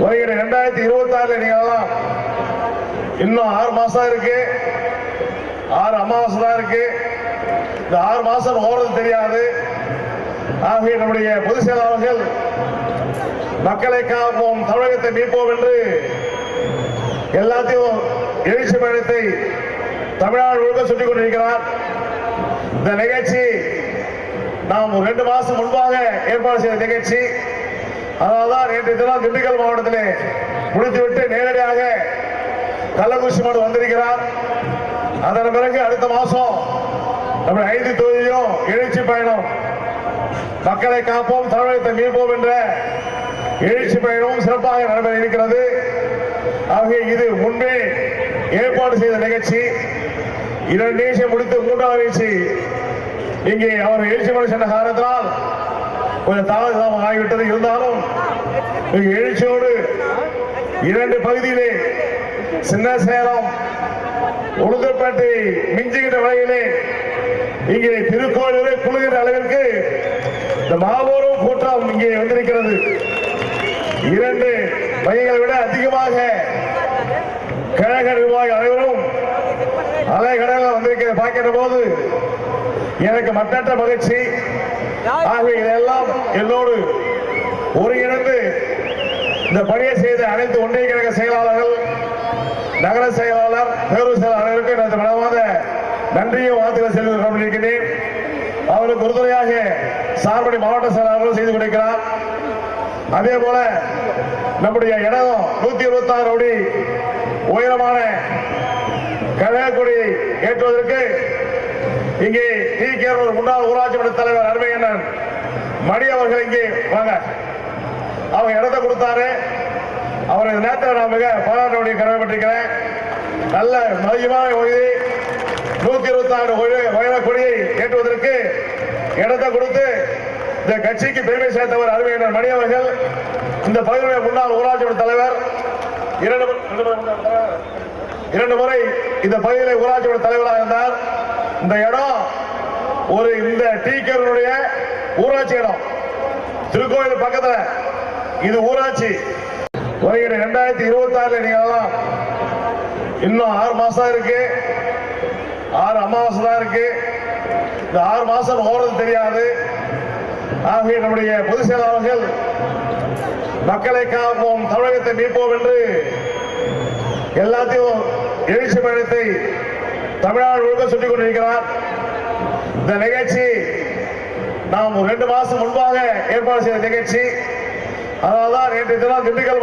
வருகிற இரண்டாயிரத்தி இருபத்தி ஆறுல நீங்கெல்லாம் இன்னும் ஆறு மாசம் இருக்கு. ஆறு அமாவாசை தான் இருக்கு. இந்த ஆறு மாசம் ஓடுறது தெரியாது. ஆகிய நம்முடைய பொதுச் செயலாளர்கள் மக்களை காப்போம் தமிழகத்தை மீட்போம் என்று எல்லாத்தையும் எழுச்சி பயணத்தை தமிழ்நாடு முழுக்க சுட்டிக் கொண்டிருக்கிறார். இந்த நிகழ்ச்சி நாம் ரெண்டு மாசம் முன்பாக ஏற்பாடு செய்த நிகழ்ச்சி. அதனால்தான் நேற்று தினம் திண்டுக்கல் மாவட்டத்திலே முடித்துவிட்டு நேரடியாக கள்ளக்குறிச்சி மாவட்டம் வந்திருக்கிறார். அதன் பிறகு அடுத்த மாசம் நம்ம ஐந்து தொகுதியும் எழுச்சி பயணம். மக்களை காப்போம் தமிழகத்தை மீட்போம் என்ற எழுச்சி பயணமும் சிறப்பாக நடைபெற இருக்கிறது. ஆகவே இது முன்பே ஏற்பாடு செய்த நிகழ்ச்சி. இரண்டு நிகழ்ச்சியை முடித்து மூன்றாவது நிகழ்ச்சி இங்கே அவர் எழுச்சி மணி சென்ற காரணத்தினால் கொஞ்சம் தாமதம் ஆகிவிட்டது. இருந்தாலும் எழுச்சியோடு இரண்டு பகுதியிலே சின்ன சேலம் உளுந்தூர்பேட்டை மிஞ்சுகின்ற வகையிலே இங்கே திருக்கோயிலே குழுகின்ற அளவிற்கு இந்த மாபெரும் கூட்டம் இங்கே வந்திருக்கிறது. இரண்டு மையங்களை விட அதிகமாக கழக நிர்வாகி அனைவரும் அலைகடல வந்திருக்கிற பார்க்கிற போது எனக்கு மட்டற்ற மகிழ்ச்சி. ஆகவே இதெல்லாம் என்னோடு ஒருங்கிணைந்து இந்த பணியை செய்த அனைத்து ஒன்றிய கழக செயலாளர்கள் நகர செயலாளர் பேரூர் செயலாளர் எனது மனமாத நன்றியும் வாழ்த்துக்களை செல்வது கொண்டிருக்கிறேன் அவருக்கு உறுதுணையாக சார்படி மாவட்ட செயலாளர்கள் செய்து கொண்டிருக்கிறார். அதே போல நம்முடைய இடம் நூத்தி இருபத்தி ஆறு அடி உயரமான கழகக்குடி ஏற்றுவதற்கு இங்கே டி கேரளூர் முன்னாள் ஊராட்சி மன்ற தலைவர் அருமையண்ணன் மணி அவர்கள் இங்கே வாங்க. அவங்க இடத்தை கொடுத்தாரு. அவரை நேரத்தில் நான் மிக பாராட்ட வேண்டிய கடமைப்பட்டிருக்கிறேன். நல்ல மதியமான உயரி நூத்தி இருபத்தி ஆறு உயர கொடியை ஏற்றுவதற்கு இடத்தை கொடுத்து இந்த கட்சிக்கு பெருமை சேர்த்தவர் அருமையினர் மணி அவர்கள். இந்த பகுதியுடைய முன்னாள் ஊராட்சி மன்ற தலைவர். இரண்டு இரண்டு முறை இந்த பகுதியில் ஊராட்சி மன்ற தலைவராக இருந்தார். இந்த இடம் ஒரு இந்த டீக்கருடைய ஊராட்சி இடம். திருக்கோயில் பக்கத்துல. இது ஊராட்சி. வருகிற ரெண்டாயிரத்தி இருபத்தி ஆறுல நீங்க இன்னும் ஆறு மாசம் இருக்கு. ஆறு அமாவாசை தான் இருக்கு. இந்த ஆறு மாசம் ஓடுறது தெரியாது. ஆகவே நம்முடைய பொதுச் செயலாளர்கள் மக்களை காப்போம் தமிழகத்தை மீட்போம் என்று எல்லாத்தையும் எழுச்சி பயணத்தை தமிழ்நாடு முழுக்க சொல்லிக் கொண்டிருக்கிறார். இந்த நிகழ்ச்சி நாம் ரெண்டு மாசம் முன்பாக ஏற்பாடு செய்த நிகழ்ச்சி. அதனால்தான் நேற்று தினம் திண்டுக்கல்